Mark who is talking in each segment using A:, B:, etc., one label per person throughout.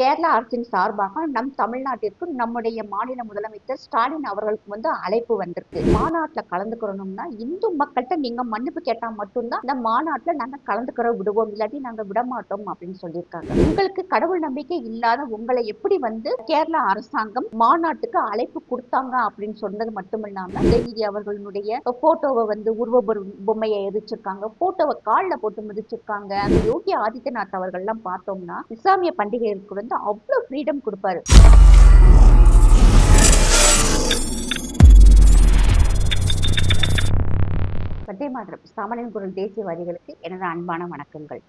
A: கேரளா அரசின் சார்பாக நம் தமிழ்நாட்டிற்கு நம்முடைய மாநில முதலமைச்சர் ஸ்டாலின் அவர்களுக்கு வந்து அழைப்பு வந்திருக்கு. மாநாட்டுல கலந்துக்கிறோம்னா இந்து மக்கள்கிட்ட நீங்க மன்னிப்பு கேட்டா மட்டும்தான் இந்த மாநாட்டுல நாங்க கலந்துக்கிற விடுவோம். இல்லாட்டி நாங்க விட மாட்டோம் அப்படின்னு சொல்லியிருக்காங்க. உங்களுக்கு கடவுள் நம்பிக்கை இல்லாத உங்களை எப்படி வந்து கேரளா அரசாங்கம் மாநாட்டுக்கு அழைப்பு கொடுத்தாங்க அப்படின்னு சொன்னது மட்டும் இல்லாம உதயநிதி அவர்களுடைய போட்டோவை வந்து உருவ பொம்மையை எரிச்சிருக்காங்க. போட்டோவை காலில் போட்டு மிதிச்சிருக்காங்க. யோகி ஆதித்யநாத் அவர்கள்லாம் பார்த்தோம்னா இஸ்லாமிய பண்டிகைகளுக்கு வந்து அவ்வளோ ஃப்ரீடம் கொடுப்பாரு. வந்தே மாதம் சாமானியன் குரல் தேசியவாதிகளுக்கு எனது அன்பான வணக்கங்கள்.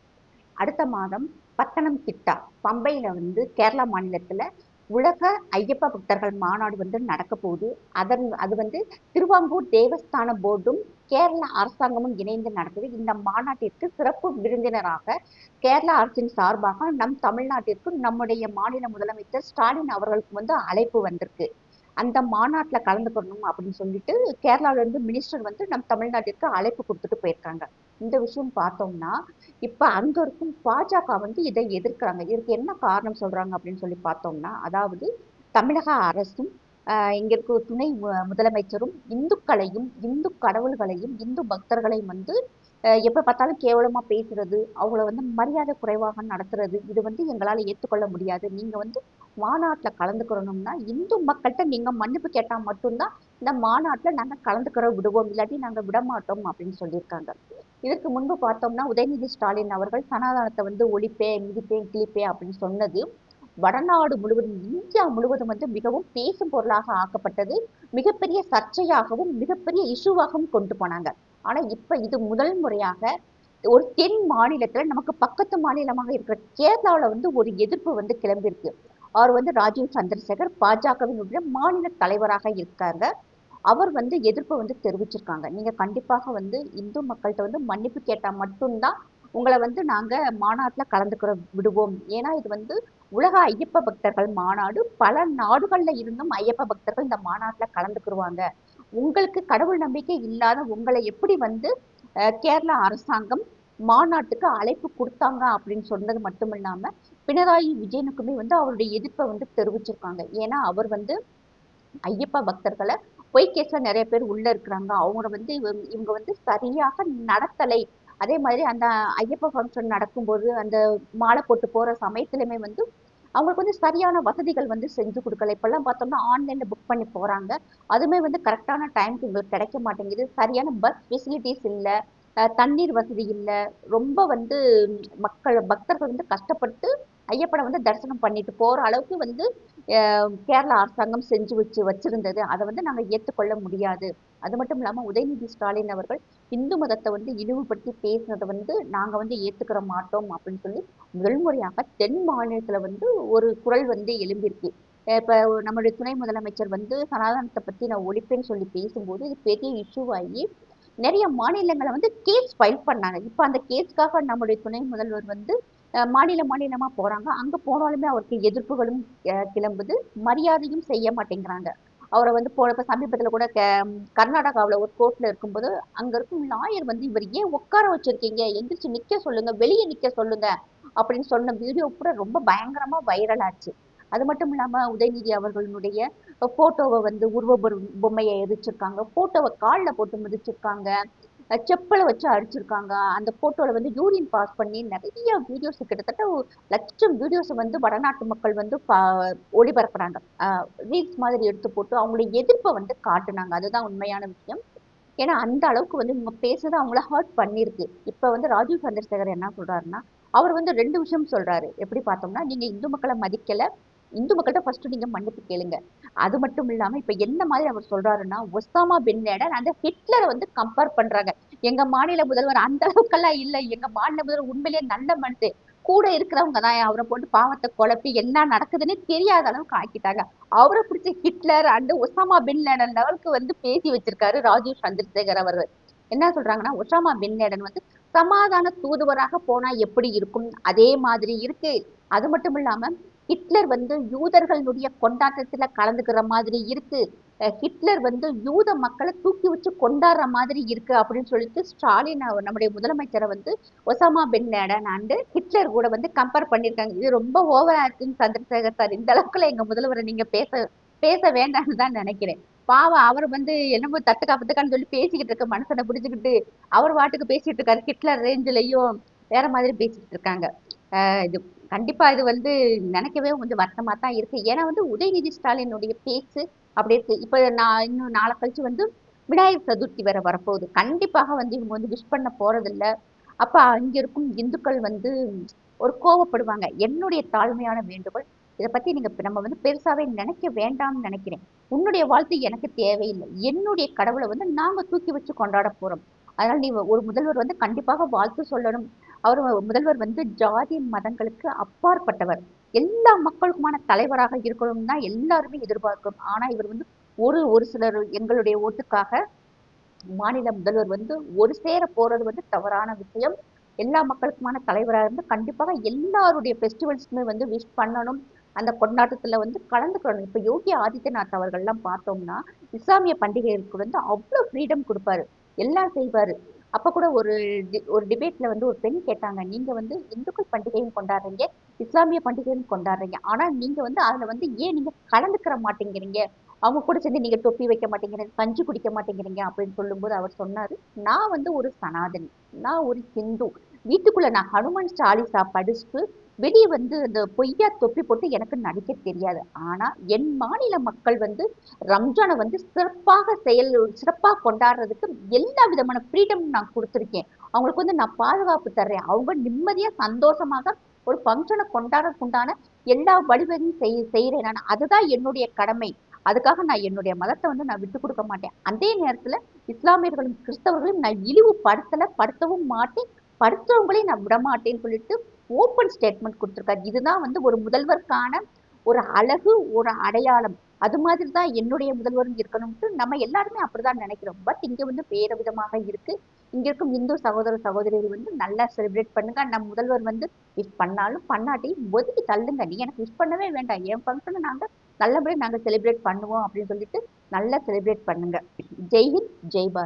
A: அடுத்த மாதம் பத்தனம் திட்டா பம்பையில் வந்து கேரளா மாநிலத்தில் உலக ஐயப்ப பக்தர்கள் மாநாடு வந்து நடக்க போகுது அதன் அது வந்து திருவாங்கூர் தேவஸ்தான போர்டும் கேரள அரசாங்கமும் இணைந்து நடக்குது இந்த மாநாட்டிற்கு சிறப்பு விருந்தினராக கேரளா அரசின் சார்பாக நம் தமிழ்நாட்டிற்கு நம்முடைய மாநில முதலமைச்சர் ஸ்டாலின் அவர்களுக்கு வந்து அழைப்பு வந்திருக்கு. அந்த மாநாட்டுல கலந்துக்கணும் அப்படின்னு சொல்லிட்டு கேரளால இருந்து மினிஸ்டர் வந்து நம் தமிழ்நாட்டிற்கு அழைப்பு கொடுத்துட்டு போயிருக்காங்க. இந்த விஷயம் பார்த்தோம்னா இப்ப அங்கே இருக்கும் பாஜக வந்து இதை எதிர்க்கிறாங்க. இதற்கு என்ன காரணம் சொல்றாங்க அப்படின்னு சொல்லி பார்த்தோம்னா அதாவது தமிழக அரசும் இங்கே இருக்க துணை முதலமைச்சரும் இந்துக்களையும் இந்து கடவுள்களையும் இந்து பக்தர்களையும் வந்து எப்போ எப்ப பார்த்தாலும் கேவலமா பேசுறது அவங்கள வந்து மரியாதை குறைவாக நடத்துறது இது வந்து எங்களால ஏற்றுக்கொள்ள முடியாது. நீங்க வந்து மாநாட்டுல கலந்துக்கிறணும்னா இந்து மக்கள்கிட்ட நீங்க மன்னிப்பு கேட்டா மட்டும்தான் இந்த மாநாட்டுல நாங்க கலந்துக்கிற விடுவோம் இல்லாட்டி நாங்க விட மாட்டோம் அப்படின்னு சொல்லியிருக்காங்க. இதற்கு முன்பு பார்த்தோம்னா உதயநிதி ஸ்டாலின் அவர்கள் சனாதனத்தை வந்து ஒழிப்பேன் மிதிப்பேன் கிழிப்பேன் அப்படின்னு சொன்னது. வடநாடு முழுவதும் இந்தியா முழுவதும் வந்து மிகவும் பேசும் பொருளாக ஆக்கப்பட்டது. மிகப்பெரிய சர்ச்சையாகவும் மிகப்பெரிய இஷ்யூவாகவும் கொண்டு போனாங்க. ஆனா இப்ப இது முதல் முறையாக ஒரு தென் மாநிலத்துல நமக்கு பக்கத்து மாநிலமாக இருக்கிற கேரளாவில் வந்து ஒரு எதிர்ப்பு வந்து கிளம்பியிருக்கு. அவர் வந்து ராஜீவ் சந்திரசேகர் பாஜகவினுடைய மாநில தலைவராக இருக்காங்க. அவர் வந்து எதிர்ப்பு வந்து தெரிவிச்சிருக்காங்க. நீங்க கண்டிப்பாக வந்து இந்து மக்கள்கிட்ட வந்து மன்னிப்பு கேட்டா மட்டும்தான் உங்களை வந்து நாங்க மாநாட்டுல கலந்துக்கிற விடுவோம். ஏன்னா இது வந்து உலக ஐயப்ப பக்தர்கள் மாநாடு பல நாடுகள்ல இருந்தும் ஐயப்ப பக்தர்கள் இந்த மாநாட்டுல கலந்துக்கிடுவாங்க உங்களுக்கு கடவுள் நம்பிக்கை இல்லாத உங்களை எப்படி வந்து கேரளா அரசாங்கம் மாநாட்டுக்கு அழைப்பு கொடுத்தாங்க அப்படின்னு சொன்னது மட்டும் இல்லாம பினராயி விஜயனுக்குமே வந்து அவருடைய எதிர்ப்பை வந்து தெரிவிச்சிருக்காங்க. ஏன்னா அவர் வந்து ஐயப்ப பக்தர்களை பொய் கேஸ்ல நிறைய பேர் உள்ள இருக்கிறாங்க. அவங்கள வந்து இவங்க இவங்க வந்து சரியாக நடத்தலை அதே மாதிரி அந்த ஐயப்ப ஃபங்க்ஷன் நடக்கும்போது அந்த மாலை போட்டு போகிற சமயத்துலையுமே வந்து அவங்களுக்கு வந்து சரியான வசதிகள் வந்து செஞ்சு கொடுக்கல. இப்போல்லாம் பார்த்தோம்னா ஆன்லைனில் புக் பண்ணி போகிறாங்க அதுவுமே வந்து கரெக்டான டைமுக்கு உங்களுக்கு கிடைக்க மாட்டேங்குது. சரியான பஸ் ஃபெசிலிட்டிஸ் இல்லை. தண்ணீர் வசதி இல்லை. ரொம்ப வந்து மக்கள் பக்தர்கள் வந்து கஷ்டப்பட்டு ஐயப்பனை வந்து தரிசனம் பண்ணிட்டு போகிற அளவுக்கு வந்து கேரளா அரசாங்கம் செஞ்சு வச்சு வச்சுருந்தது. அதை வந்து நாங்கள் ஏற்றுக்கொள்ள முடியாது. அது மட்டும் இல்லாம உதயநிதி ஸ்டாலின் அவர்கள் இந்து மதத்தை வந்து இழிவுபடுத்தி பேசுனதை வந்து நாங்க வந்து ஏத்துக்கிற மாட்டோம் அப்படின்னு சொல்லி முதல் முறையாக தென் மாநிலத்துல வந்து ஒரு குரல் வந்து எழும்பியிருக்கு. இப்போ இப்ப நம்மளுடைய துணை முதலமைச்சர் வந்து சனாதனத்தை பத்தி நான் ஒழிப்பேன்னு சொல்லி பேசும்போது இது பெரிய இஷ்யூவாகி நிறைய மாநிலங்களை வந்து கேஸ் ஃபைல் பண்ணாங்க. இப்ப அந்த கேஸ்க்காக நம்முடைய துணை முதல்வர் வந்து மாநில மாநிலமா போறாங்க. அங்க போனாலுமே அவருக்கு எதிர்ப்புகளும் கிளம்புது. மரியாதையும் செய்ய மாட்டேங்கிறாங்க. அவரை வந்து போனப்ப சமீபத்தில் சமீபத்துல கூட க கர்நாடகாவுல ஒரு கோர்ட்ல இருக்கும்போது அங்க இருக்கும் லாயர் வந்து இவர் ஏன் உட்கார வச்சிருக்கீங்க? எந்திரிச்சு நிக்க சொல்லுங்க. வெளியே நிக்க சொல்லுங்க. அப்படின்னு சொன்ன வீடியோ கூட ரொம்ப பயங்கரமா வைரல் ஆச்சு. அது மட்டும் இல்லாம உதயநிதி அவர்களுடைய போட்டோவை வந்து உருவ பொம்மையை எரிச்சிருக்காங்க. போட்டோவை கால்ல போட்டு மிதிச்சிருக்காங்க. செப்பலை வச்சு அடிச்சிருக்காங்க. அந்த போட்டோல வந்து யூரின் பாஸ் பண்ணி நிறைய வீடியோஸ் கிட்டத்தட்ட லட்சம் வீடியோஸ் வந்து வடநாட்டு மக்கள் வந்து பா- ஒளிபரப்புறாங்க. ரீல்ஸ் மாதிரி எடுத்து போட்டு அவங்களுடைய எதிர்ப்பை வந்து காட்டுனாங்க. அதுதான் உண்மையான விஷயம். ஏன்னா அந்த அளவுக்கு வந்து இவங்க பேசுறது அவங்கள ஹர்ட் பண்ணியிருக்கு இப்போ வந்து ராஜீவ் சந்திரசேகர் என்ன சொல்றாருன்னா அவர் வந்து ரெண்டு விஷயம் சொல்றாரு. எப்படி பார்த்தோம்னா நீங்க இந்து மக்களை மதிக்கல இந்து மக்கள்கிட்ட ஃபர்ஸ்ட் நீங்க மன்னிப்பு கேளுங்க. அது மட்டும் இல்லாம இப்ப என்ன மாதிரி அவர் சொல்றாருன்னா ஒசாமா பின் லேடன் அந்த ஹிட்லரை வந்து கம்பேர் பண்றாங்க. எங்க மாநில முதல்வர் அந்த அளவுக்கெல்லாம் இல்ல. எங்க மாநில முதல்வர் உண்மையிலேயே நல்ல மனுஷன் கூட இருக்கிறவங்க தான். அவரை போட்டு பாவத்தை குழப்பி என்ன நடக்குதுன்னு தெரியாத அளவுக்கு ஆக்கிட்டாங்க. அவரை பிடிச்ச Hitler and Osama bin Laden லெவலுக்கு வந்து பேசி வச்சிருக்காரு ராஜீவ் சந்திரசேகர் அவர்கள். என்ன சொல்றாங்கன்னா ஒசாமா பின் லேடன் வந்து சமாதான தூதுவராக போனா எப்படி இருக்கும்? அதே மாதிரி இருக்கு. அது மட்டும் இல்லாம ஹிட்லர் வந்து யூதர்களுடைய கொண்டாட்டத்துல கலந்துக்கிற மாதிரி இருக்கு. ஹிட்லர் வந்து யூத மக்களை தூக்கி வச்சு கொண்டாடுற மாதிரி இருக்கு அப்படின்னு சொல்லிட்டு ஸ்டாலின் நம்முடைய முதலமைச்சரை வந்து Osama bin Laden and Hitler கூட வந்து கம்பேர் பண்ணியிருக்காங்க இது ரொம்ப ஓவர் ஆக்டிங் சந்திரசேகர் சார் இந்த அளவுக்குள்ள எங்க முதல்வரை நீங்க பேச பேச வேண்டாம்னு தான் நினைக்கிறேன். பாவம் அவர் வந்து என்னமோ தட்டு காப்பத்துக்கான்னு சொல்லி பேசிக்கிட்டு இருக்க மனசனை பிடிச்சிக்கிட்டு அவர் வாட்டுக்கு பேசிட்டு இருக்காரு. ஹிட்லர் ரேஞ்சிலையும் வேற மாதிரி பேசிக்கிட்டு இருக்காங்க. இது கண்டிப்பா இது வந்து நினைக்கவே கொஞ்சம் வருத்தமா தான் இருக்கு. ஏன்னா வந்து உதயநிதி ஸ்டாலினுடைய பேச்சு அப்படி இருக்கு. இப்ப நான் இன்னும் நாளை கழிச்சு வந்து விநாயகர் சதுர்த்தி வேற வரப்போகுது. கண்டிப்பாக வந்து இவங்க வந்து விஷ் பண்ண போறதில்ல. அப்ப அங்க இருக்கும் இந்துக்கள் வந்து ஒரு கோவப்படுவாங்க. என்னுடைய தாழ்மையான வேண்டுகோள் இதை பத்தி நீங்க நம்ம வந்து பெருசாவே நினைக்க வேண்டாம்னு நினைக்கிறேன். உன்னுடைய வாழ்த்து எனக்கு தேவையில்லை. என்னுடைய கடவுளை வந்து நாங்க தூக்கி வச்சு கொண்டாட போறோம். அதனால நீ ஒரு முதல்வர் வந்து கண்டிப்பாக வாழ்த்து சொல்லணும். அவர் முதல்வர் வந்து ஜாதி மதங்களுக்கு அப்பாற்பட்டவர். எல்லா மக்களுக்குமான தலைவராக இருக்கணும் தான் எல்லாருமே எதிர்பார்க்கும். ஆனா இவர் வந்து ஒரு ஒரு சிலர் எங்களுடைய ஓட்டுக்காக மாநில முதல்வர் வந்து ஒரு சேர போறது வந்து தவறான விஷயம். எல்லா மக்களுக்குமான தலைவராக இருந்து கண்டிப்பாக எல்லாருடைய ஃபெஸ்டிவல்ஸுமே வந்து விஷ் பண்ணணும். அந்த கொண்டாட்டத்துல வந்து கலந்துக்கணும். இப்ப யோகி ஆதித்யநாத் அவர்கள்லாம் பார்த்தோம்னா இஸ்லாமிய பண்டிகைகளுக்கு வந்து அவ்வளவு ஃப்ரீடம் கொடுப்பாரு. எல்லாம் செய்வாரு. அப்ப கூட ஒரு ஒரு டிபேட்ல வந்து ஒரு பெண் கேட்டாங்க நீங்க வந்து இந்துக்கள் பண்டிகையும் கொண்டாடுறீங்க இஸ்லாமிய பண்டிகையும் கொண்டாடுறீங்க. ஆனா நீங்க வந்து அதுல வந்து ஏன் நீங்க கலந்துக்கிற மாட்டேங்கிறீங்க? அவங்க கூட சேர்ந்து நீங்க தொப்பி வைக்க மாட்டேங்கிறீங்க கஞ்சி குடிக்க மாட்டேங்கிறீங்க அப்படின்னு சொல்லும்போது அவர் சொன்னாரு நான் வந்து ஒரு சனாதனி. நான் ஒரு ஹிந்து. வீட்டுக்குள்ள நான் ஹனுமான் சாலிசா படிச்சுட்டு வெளியே வந்து அந்த பொய்யா தொப்பி போட்டு எனக்கு நடிக்க தெரியாது. ஆனால் என் மாநில மக்கள் வந்து ரம்ஜானை வந்து சிறப்பாக செயல் சிறப்பாக கொண்டாடுறதுக்கு எல்லா விதமான ஃப்ரீடம் நான் கொடுத்துருக்கேன். அவங்களுக்கு வந்து நான் பாதுகாப்பு தர்றேன். அவங்க நிம்மதியாக சந்தோஷமாக ஒரு ஃபங்க்ஷனை கொண்டாடுறதுக்குண்டான எல்லா வழிவகையும் செய் செய்கிறேன் நான். அதுதான் என்னுடைய கடமை. அதுக்காக நான் என்னுடைய மதத்தை வந்து நான் விட்டு கொடுக்க மாட்டேன். அதே நேரத்தில் இஸ்லாமியர்களும் கிறிஸ்தவர்களையும் நான் இழிவு படுத்தலை படுத்தவும் மாட்டேன். படுத்தவங்களையும் நான் விட மாட்டேன்னு சொல்லிட்டு ஓப்பன் ஸ்டேட்மெண்ட் கொடுத்துருக்காரு. இதுதான் வந்து ஒரு முதல்வருக்கான ஒரு அழகு ஒரு அடையாளம். அது மாதிரி தான் என்னுடைய முதல்வரும் இருக்கணும்ட்டு நம்ம எல்லாருமே அப்படிதான் நினைக்கிறோம். பட் இங்கே வந்து வேறு விதமாக இருக்கு. இங்க இருக்கும் இந்து சகோதர சகோதரிகள் வந்து நல்லா செலிப்ரேட் பண்ணுங்க. நம்ம முதல்வர் வந்து விஷ் பண்ணாலும் பண்ணாட்டையும் ஒதுக்கி தள்ளுங்க. நீ எனக்கு விஷ் பண்ணவே வேண்டாம். என் ஃபங்க்ஷனை நாங்க நல்லபடியாக நாங்கள் செலிப்ரேட் பண்ணுவோம் அப்படின்னு சொல்லிட்டு நல்லா செலிப்ரேட் பண்ணுங்க. ஜெய் ஹிந்த் ஜெய் பாரத்.